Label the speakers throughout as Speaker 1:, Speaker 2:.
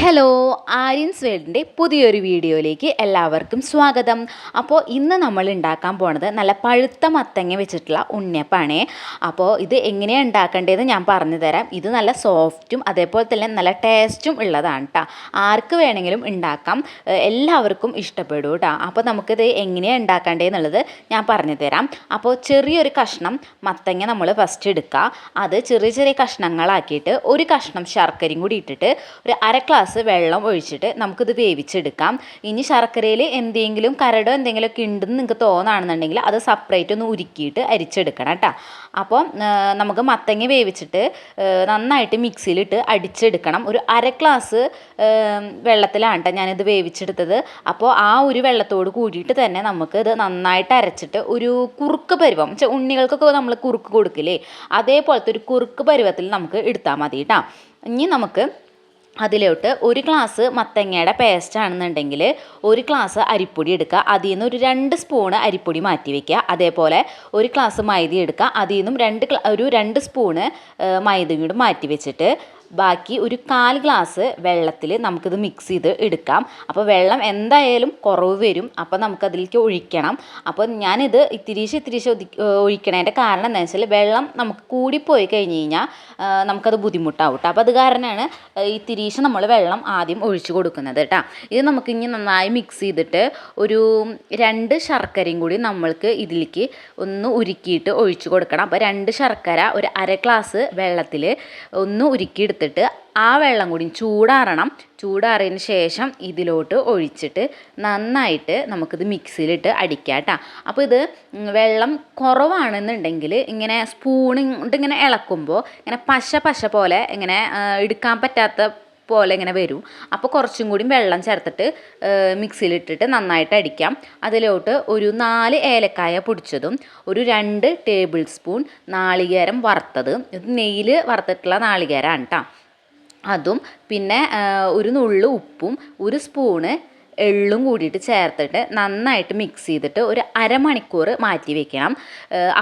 Speaker 1: Hello Aryans വേൾഡിന്റെ പുതിയൊരു വീഡിയോയിലേക്ക് എല്ലാവർക്കും സ്വാഗതം. അപ്പോൾ ഇന്ന് നമ്മൾ ഉണ്ടാക്കാൻ പോണത് നല്ല പഴുത്ത മത്തങ്ങ വെച്ചിട്ടുള്ള ഉണ്ണിയപ്പാണേ. അപ്പോൾ ഇത് എങ്ങനെയാണ് ഉണ്ടാക്കേണ്ടതെന്ന് ഞാൻ പറഞ്ഞു തരാം. ഇത് നല്ല സോഫ്റ്റും അതേപോലെ തന്നെ നല്ല ടേസ്റ്റും ഉള്ളതാണ് കേട്ടോ ആർക്ക് വേണമെങ്കിലും ഉണ്ടാക്കാം. എല്ലാവർക്കും ഇഷ്ടപ്പെടും കേട്ടോ അപ്പോൾ നമുക്കിത് എങ്ങനെയാണ് ഉണ്ടാക്കേണ്ടതെന്നുള്ളത് ഞാൻ പറഞ്ഞു തരാം. അപ്പോൾ ചെറിയൊരു കഷ്ണം മത്തങ്ങ നമ്മൾ ഫസ്റ്റ് എടുക്കുക. അത് ചെറിയ ചെറിയ കഷ്ണങ്ങളാക്കിയിട്ട് ഒരു കഷ്ണം ശർക്കരയും കൂടി ഇട്ടിട്ട് ഒരു അര ഗ്ലാസ് വെള്ളം ഒഴിച്ചിട്ട് നമുക്കിത് വേവിച്ചെടുക്കാം. ഇനി ശർക്കരയിൽ എന്തെങ്കിലും കരടോ എന്തെങ്കിലുമൊക്കെ ഉണ്ടെന്ന് നിങ്ങൾക്ക് തോന്നുകയാണെന്നുണ്ടെങ്കിൽ അത് സെപ്പറേറ്റ് ഒന്ന് ഉരുക്കിയിട്ട് അരിച്ചെടുക്കണം കേട്ടോ. അപ്പോൾ നമുക്ക് മത്തങ്ങ വേവിച്ചിട്ട് നന്നായിട്ട് മിക്സിയിലിട്ട് അടിച്ചെടുക്കണം. ഒരു അര ഗ്ലാസ് വെള്ളത്തിലാണ് കേട്ടോ ഞാനിത് വേവിച്ചെടുത്തത്. അപ്പോൾ ആ ഒരു വെള്ളത്തോട് കൂടിയിട്ട് തന്നെ നമുക്ക് ഇത് നന്നായിട്ട് അരച്ചിട്ട് ഒരു കുറുക്ക് പരുവം ഉണ്ണികൾക്കൊക്കെ നമ്മൾ കുറുക്ക് കൊടുക്കില്ലേ? അതേപോലത്തെ ഒരു കുറുക്ക് പരുവത്തിൽ നമുക്ക് എടുത്താൽ മതി കേട്ടോ. ഇനി നമുക്ക് അതിലോട്ട് ഒരു ഗ്ലാസ് മത്തങ്ങയുടെ പേസ്റ്റ് ആണെന്നുണ്ടെങ്കിൽ ഒരു ഗ്ലാസ് അരിപ്പൊടി എടുക്കുക. അതിൽ നിന്ന് ഒരു രണ്ട് സ്പൂണ് അരിപ്പൊടി മാറ്റി വയ്ക്കുക അതേപോലെ ഒരു ഗ്ലാസ് മൈദ എടുക്കുക. അതിൽ നിന്നും രണ്ട് ഒരു രണ്ട് സ്പൂണ് മൈദയും കൂടി മാറ്റി വെച്ചിട്ട് ബാക്കി ഒരു കാൽ ഗ്ലാസ് വെള്ളത്തിൽ നമുക്കിത് മിക്സ് ചെയ്ത് എടുക്കാം. അപ്പോൾ വെള്ളം എന്തായാലും കുറവ് വരും. അപ്പോൾ നമുക്കതിലേക്ക് ഒഴിക്കണം. അപ്പോൾ ഞാനിത് ഇത്തിരീശ് ഇത്തിരീശ് ഒതി ഒഴിക്കണതിന്റെ കാരണം എന്താ വെച്ചാൽ വെള്ളം നമുക്ക് കൂടിപ്പോയി കഴിഞ്ഞ് കഴിഞ്ഞാൽ നമുക്കത് ബുദ്ധിമുട്ടാവും കേട്ടോ അപ്പോൾ അത് കാരണമാണ് ഇത്തിരീശ് നമ്മൾ വെള്ളം ആദ്യം ഒഴിച്ചു കൊടുക്കുന്നത് കേട്ടോ ഇത് നമുക്ക് ഇനി നന്നായി മിക്സ് ചെയ്തിട്ട് ഒരു രണ്ട് ശർക്കരയും കൂടി നമ്മൾക്ക് ഇതിലേക്ക് ഒന്ന് ഉരുക്കിയിട്ട് ഒഴിച്ചു കൊടുക്കണം. അപ്പോൾ രണ്ട് ശർക്കര ഒരു അര ഗ്ലാസ് വെള്ളത്തിൽ ഒന്ന് ഉരുക്കിയെടുത്തിട്ട് ആ വെള്ളം കൂടി ചൂടാറണം. ചൂടാറിയതിന് ശേഷം ഇതിലോട്ട് ഒഴിച്ചിട്ട് നന്നായിട്ട് നമുക്കിത് മിക്സിയിലിട്ട് അടിക്കാം കേട്ടോ അപ്പോൾ ഇത് വെള്ളം കുറവാണെന്നുണ്ടെങ്കിൽ ഇങ്ങനെ സ്പൂൺ ഇങ്ങനെ ഇളക്കുമ്പോൾ ഇങ്ങനെ പശ പശ പോലെ ഇങ്ങനെ എടുക്കാൻ പറ്റാത്ത പോലെ ഇങ്ങനെ വരും. അപ്പോൾ കുറച്ചും കൂടി വെള്ളം ചേർത്തിട്ട് മിക്സിയിലിട്ടിട്ട് നന്നായിട്ട് അടിക്കാം. അതിലോട്ട് ഒരു നാല് ഏലക്കായ പൊടിച്ചതും ഒരു രണ്ട് ടേബിൾ സ്പൂൺ നാളികേരം വറുത്തത്. ഇത് നെയ്യിൽ വറുത്തിട്ടുള്ള നാളികേരാണ് കേട്ടോ അതും പിന്നെ ഒരു നുള്ള് ഉപ്പും ഒരു സ്പൂണ് എള്ളും കൂടിയിട്ട് ചേർത്തിട്ട് നന്നായിട്ട് മിക്സ് ചെയ്തിട്ട് ഒരു അരമണിക്കൂർ മാറ്റി വെക്കണം.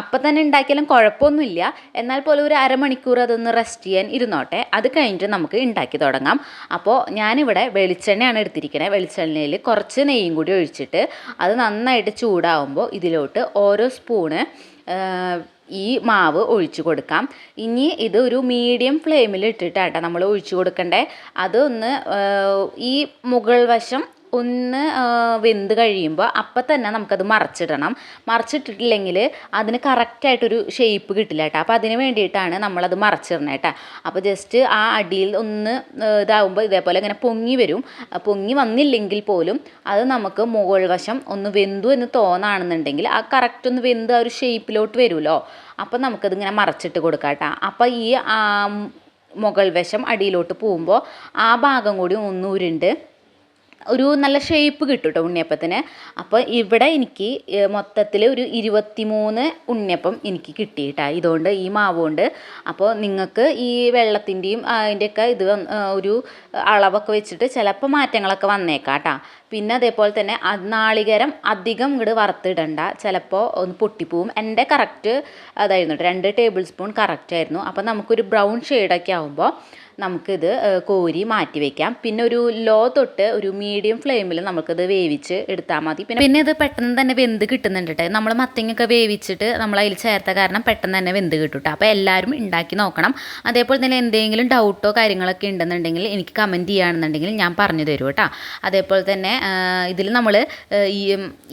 Speaker 1: അപ്പം തന്നെ ഉണ്ടാക്കിയാലും കുഴപ്പമൊന്നുമില്ല എന്നാൽ പോലും ഒരു അരമണിക്കൂർ അതൊന്ന് റെസ്റ്റ് ചെയ്യാൻ ഇരുന്നോട്ടെ. അത് കഴിഞ്ഞിട്ട് നമുക്ക് ഉണ്ടാക്കി തുടങ്ങാം. അപ്പോൾ ഞാനിവിടെ വെളിച്ചെണ്ണയാണ് എടുത്തിരിക്കുന്നത് വെളിച്ചെണ്ണയിൽ കുറച്ച് നെയ്യും കൂടി ഒഴിച്ചിട്ട് അത് നന്നായിട്ട് ചൂടാവുമ്പോൾ ഇതിലോട്ട് ഓരോ സ്പൂണ് ഈ മാവ് ഒഴിച്ചു കൊടുക്കാം. ഇനി ഇത് ഒരു മീഡിയം ഫ്ലെയിമിൽ ഇട്ടിട്ടാട്ടോ നമ്മൾ ഒഴിച്ചു കൊടുക്കണ്ടേ. അതൊന്ന് ഈ മുകൾ വശം ഒന്ന് വെന്ത് കഴിയുമ്പോൾ അപ്പം തന്നെ നമുക്കത് മറച്ചിടണം. മറച്ചിട്ടിട്ടില്ലെങ്കിൽ അതിന് കറക്റ്റായിട്ടൊരു ഷേപ്പ് കിട്ടില്ല കേട്ടോ അപ്പോൾ അതിന് വേണ്ടിയിട്ടാണ് നമ്മളത് മറച്ചിടണം കേട്ടോ അപ്പോൾ ജസ്റ്റ് ആ അടിയിൽ ഒന്ന് ഇതാവുമ്പോൾ ഇതേപോലെ ഇങ്ങനെ പൊങ്ങി വരും. പൊങ്ങി വന്നില്ലെങ്കിൽ പോലും അത് നമുക്ക് മുകൾ വശം ഒന്ന് വെന്തു എന്ന് തോന്നുകയാണെന്നുണ്ടെങ്കിൽ ആ കറക്റ്റ് ഒന്ന് വെന്ത് ആ ഒരു ഷേപ്പിലോട്ട് വരുമല്ലോ അപ്പോൾ നമുക്കത് ഇങ്ങനെ മറച്ചിട്ട് കൊടുക്കാം കേട്ടോ അപ്പോൾ ഈ മുകൾ വശം അടിയിലോട്ട് പോകുമ്പോൾ ആ ഭാഗം കൂടി ഒന്ന് ഉരുണ്ട് ഒരു നല്ല ഷേപ്പ് കിട്ടും കേട്ടോ ഉണ്ണിയപ്പത്തിന്. അപ്പോൾ ഇവിടെ എനിക്ക് മൊത്തത്തിൽ ഒരു ഇരുപത്തിമൂന്ന് ഉണ്ണിയപ്പം എനിക്ക് കിട്ടിയിട്ടാ. ഇതുകൊണ്ട് ഈ മാവ് കൊണ്ട് അപ്പോൾ നിങ്ങൾക്ക് ഈ വെള്ളത്തിന്റെയും അതിന്റെയൊക്കെ ഇത് ഒരു അളവൊക്കെ വെച്ചിട്ട് ചിലപ്പോൾ മാറ്റങ്ങളൊക്കെ വന്നേക്കാം കേട്ടോ പിന്നെ അതേപോലെ തന്നെ നാളികരം അധികം ഇങ്ങോട്ട് വറുത്തിടണ്ട. ചിലപ്പോൾ ഒന്ന് പൊട്ടിപ്പോവും. എന്റെ കറക്റ്റ് അതായിരുന്നു. രണ്ട് ടേബിൾ സ്പൂൺ കറക്റ്റ് ആയിരുന്നു അപ്പോൾ നമുക്കൊരു ബ്രൗൺ ഷെയ്ഡൊക്കെ ആകുമ്പോൾ നമുക്കിത് കോരി മാറ്റി വെക്കാം. പിന്നെ ഒരു ലോ തൊട്ട് ഒരു മീഡിയം ഫ്ലെയിമിൽ നമുക്കിത് വേവിച്ച് എടുത്താൽ മതി. പിന്നെ പിന്നെ ഇത് പെട്ടെന്ന് തന്നെ വെന്ത് കിട്ടുന്നുണ്ട് കേട്ടോ നമ്മൾ മത്തങ്ങയൊക്കെ വേവിച്ചിട്ട് നമ്മൾ അതിൽ ചേർത്ത കാരണം പെട്ടെന്ന് തന്നെ വെന്ത് കിട്ടും കേട്ടോ അപ്പോൾ എല്ലാവരും ഉണ്ടാക്കി നോക്കണം. അതേപോലെ തന്നെ എന്തെങ്കിലും ഡൗട്ടോ കാര്യങ്ങളൊക്കെ ഉണ്ടെന്നുണ്ടെങ്കിൽ എനിക്ക് കമന്റ് ചെയ്യുകയാണെന്നുണ്ടെങ്കിൽ ഞാൻ പറഞ്ഞു തരും കേട്ടോ അതേപോലെ തന്നെ ഇതിൽ നമ്മൾ ഈ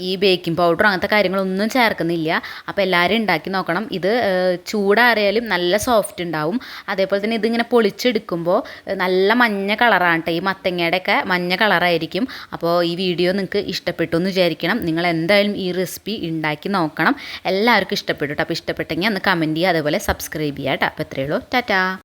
Speaker 1: ഈ ബേക്കിംഗ് പൗഡർ അങ്ങനത്തെ കാര്യങ്ങളൊന്നും ചേർക്കുന്നില്ല. അപ്പോൾ എല്ലാവരും ഉണ്ടാക്കി നോക്കണം. ഇത് ചൂടാറിയാലും നല്ല സോഫ്റ്റ് ഉണ്ടാവും. അതേപോലെ തന്നെ ഇതിങ്ങനെ പൊളിച്ചെടുക്കുമ്പോൾ ഏഹ്, നല്ല മഞ്ഞ കളറാണ് കേട്ടോ ഈ മത്തങ്ങയുടെയൊക്കെ മഞ്ഞ കളറായിരിക്കും. അപ്പോൾ ഈ വീഡിയോ നിങ്ങൾക്ക് ഇഷ്ടപ്പെട്ടു എന്ന് വിചാരിക്കണം. നിങ്ങൾ എന്തായാലും ഈ റെസിപ്പി ഉണ്ടാക്കി നോക്കണം. എല്ലാവർക്കും ഇഷ്ടപ്പെട്ടു കേട്ടോ അപ്പോൾ ഇഷ്ടപ്പെട്ടെങ്കിൽ ഒന്ന് കമന്റ് ചെയ്യുക. അതേപോലെ സബ്സ്ക്രൈബ് ചെയ്യുക കേട്ടോ അപ്പോൾ എത്രയേ ഉള്ളൂ. ടാറ്റാ.